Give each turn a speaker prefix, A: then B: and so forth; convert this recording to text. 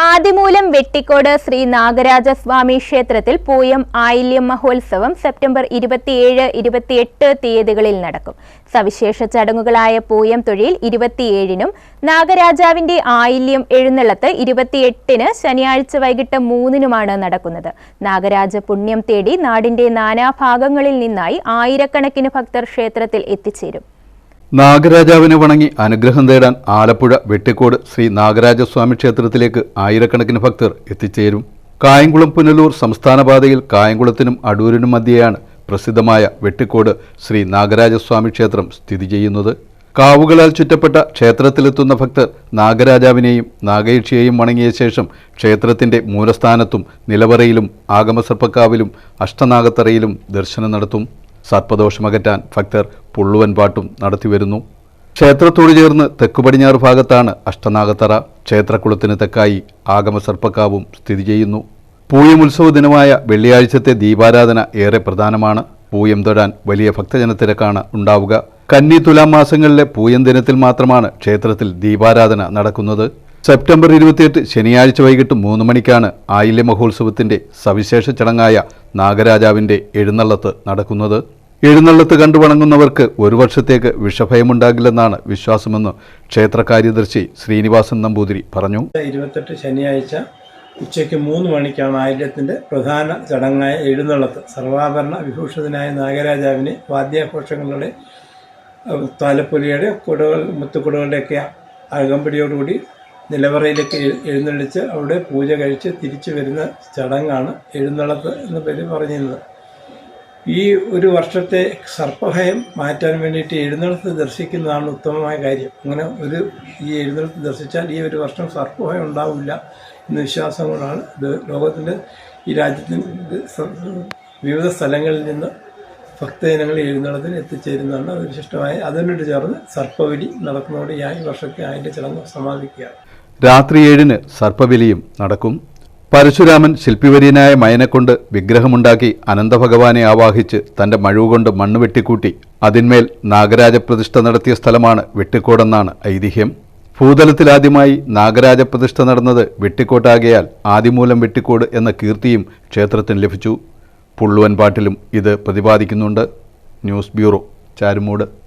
A: ആദിമൂലം വെട്ടിക്കോട് ശ്രീ നാഗരാജസ്വാമി ക്ഷേത്രത്തിൽ പൂയം ആയില്യം മഹോത്സവം സെപ്റ്റംബർ ഇരുപത്തിയേഴ് ഇരുപത്തിയെട്ട് തീയതികളിൽ നടക്കും. സവിശേഷ ചടങ്ങുകളായ പൂയം തൊഴിൽ ഇരുപത്തിയേഴിനും നാഗരാജാവിന്റെ ആയില്യം എഴുന്നള്ളത്ത് ഇരുപത്തിയെട്ടിന് ശനിയാഴ്ച വൈകിട്ട് മൂന്നിനുമാണ് നടക്കുന്നത്. നാഗരാജ പുണ്യം തേടി നാടിന്റെ നാനാഭാഗങ്ങളിൽ നിന്നായി ആയിരക്കണക്കിന് ഭക്തർ ക്ഷേത്രത്തിൽ എത്തിച്ചേരും.
B: നാഗരാജാവിനെ വണങ്ങി അനുഗ്രഹം തേടാൻ ആലപ്പുഴ വെട്ടിക്കോട് ശ്രീ നാഗരാജസ്വാമി ക്ഷേത്രത്തിലേക്ക് ആയിരക്കണക്കിന് ഭക്തർ എത്തിച്ചേരും. കായംകുളം പുനലൂർ സംസ്ഥാന പാതയിൽ കായംകുളത്തിനും അടൂരിനും മധ്യയാണ് പ്രസിദ്ധമായ വെട്ടിക്കോട് ശ്രീ നാഗരാജസ്വാമി ക്ഷേത്രം സ്ഥിതി ചെയ്യുന്നത്. കാവുകളാൽ ചുറ്റപ്പെട്ട ക്ഷേത്രത്തിലെത്തുന്ന ഭക്തർ നാഗരാജാവിനെയും നാഗയക്ഷിയെയും വണങ്ങിയ ശേഷം ക്ഷേത്രത്തിന്റെ മൂലസ്ഥാനത്തും നിലവറയിലും ആഗമസർപ്പക്കാവിലും അഷ്ടനാഗത്തറയിലും ദർശനം നടത്തും. സർപ്പദോഷമകറ്റാൻ ഭക്തർ പുള്ളുവൻ പാട്ടും നടത്തിവരുന്നു. ക്ഷേത്രത്തോട് ചേർന്ന് തെക്കു പടിഞ്ഞാറ് ഭാഗത്താണ് അഷ്ടനാഗത്തറ. ക്ഷേത്രക്കുളത്തിന് തെക്കായി ആഗമസർപ്പക്കാവും സ്ഥിതി ചെയ്യുന്നു. പൂയം ഉത്സവ ദിനമായ വെള്ളിയാഴ്ചത്തെ ദീപാരാധന ഏറെ പ്രധാനമാണ്. പൂയം തൊഴാൻ വലിയ ഭക്തജനത്തിരക്കാണ് ഉണ്ടാവുക. കന്നി തുലാം മാസങ്ങളിലെ പൂയം ദിനത്തിൽ മാത്രമാണ് ക്ഷേത്രത്തിൽ ദീപാരാധന നടക്കുന്നത്. സെപ്റ്റംബർ ഇരുപത്തിയെട്ട് ശനിയാഴ്ച വൈകിട്ട് മൂന്ന് മണിക്കാണ് ആയില്യ മഹോത്സവത്തിന്റെ സവിശേഷ ചടങ്ങായ നാഗരാജാവിന്റെ എഴുന്നള്ളത്ത് നടക്കുന്നത്. എഴുന്നള്ളത്ത് കണ്ടു വണങ്ങുന്നവർക്ക് ഒരു വർഷത്തേക്ക് വിഷഭയമുണ്ടാകില്ലെന്നാണ് വിശ്വാസമെന്ന് ക്ഷേത്ര കാര്യദർശി ശ്രീനിവാസൻ നമ്പൂതിരി പറഞ്ഞു.
C: ഇരുപത്തെട്ട് ശനിയാഴ്ച ഉച്ചയ്ക്ക് മൂന്ന് മണിക്കാണ് ആയിരത്തിന്റെ പ്രധാന ചടങ്ങായ എഴുന്നള്ളത്ത്. സർവാഭരണ വിഭൂഷിതനായ നാഗരാജാവിനെ വാദ്യാഘോഷങ്ങളുടെ താലപ്പൊലിയുടെ കുടകൾ മുത്തുകുടകളുടെയൊക്കെ അകമ്പടിയോടുകൂടി നിലവറയിലേക്ക് എഴു- എഴുന്നള്ളിച്ച് അവിടെ പൂജ കഴിച്ച് തിരിച്ചു വരുന്ന ചടങ്ങാണ് എഴുന്നള്ളത്ത് എന്ന പേര് പറഞ്ഞിരുന്നത്. ഈ ഒരു വർഷത്തെ സർപ്പഭയം മാറ്റാൻ വേണ്ടിയിട്ട് എഴുന്നള്ളത്ത് ദർശിക്കുന്നതാണ് ഉത്തമമായ കാര്യം. അങ്ങനെ ഒരു ഈ എഴുന്നള്ളത്ത് ദർശിച്ചാൽ ഈ ഒരു വർഷം സർപ്പഭയം ഉണ്ടാവില്ല എന്ന വിശ്വാസം കൊണ്ടാണ് ലോകത്തിന്റെ ഈ രാജ്യത്തിന്റെ വിവിധ സ്ഥലങ്ങളിൽ നിന്ന് ഭക്തജനങ്ങൾ എഴുന്നള്ളത്തിന് എത്തിച്ചേരുന്നതാണ് അത് വിശിഷ്ടമായി അതിനോട് ചേർന്ന് സർപ്പവലി നടക്കുന്നതോടെ ഈ വർഷത്തെ അതിന്റെ ചടങ്ങ് സമാപിക്കുകയാണ്.
B: രാത്രി ഏഴിന് സർപ്പബലിയും നടക്കും. പരശുരാമൻ ശില്പിവര്യനായ മയനെക്കൊണ്ട് വിഗ്രഹമുണ്ടാക്കി അനന്തഭഗവാനെ ആവാഹിച്ച് തന്റെ മഴുവുകൊണ്ട് മണ്ണ് വെട്ടിക്കൂട്ടി. അതിന്മേൽ നാഗരാജപ്രതിഷ്ഠ നടത്തിയ സ്ഥലമാണ് വെട്ടിക്കോടെന്നാണ് ഐതിഹ്യം. ഭൂതലത്തിലാദ്യമായി നാഗരാജപ്രതിഷ്ഠ നടന്നത് വെട്ടിക്കോട്ടാകയാൽ ആദിമൂലം വെട്ടിക്കോട് എന്ന കീർത്തിയും ക്ഷേത്രത്തിന് ലഭിച്ചു. പുള്ളുവൻ പാട്ടിലും ഇത് പ്രതിപാദിക്കുന്നുണ്ട്. News bureau Charummood.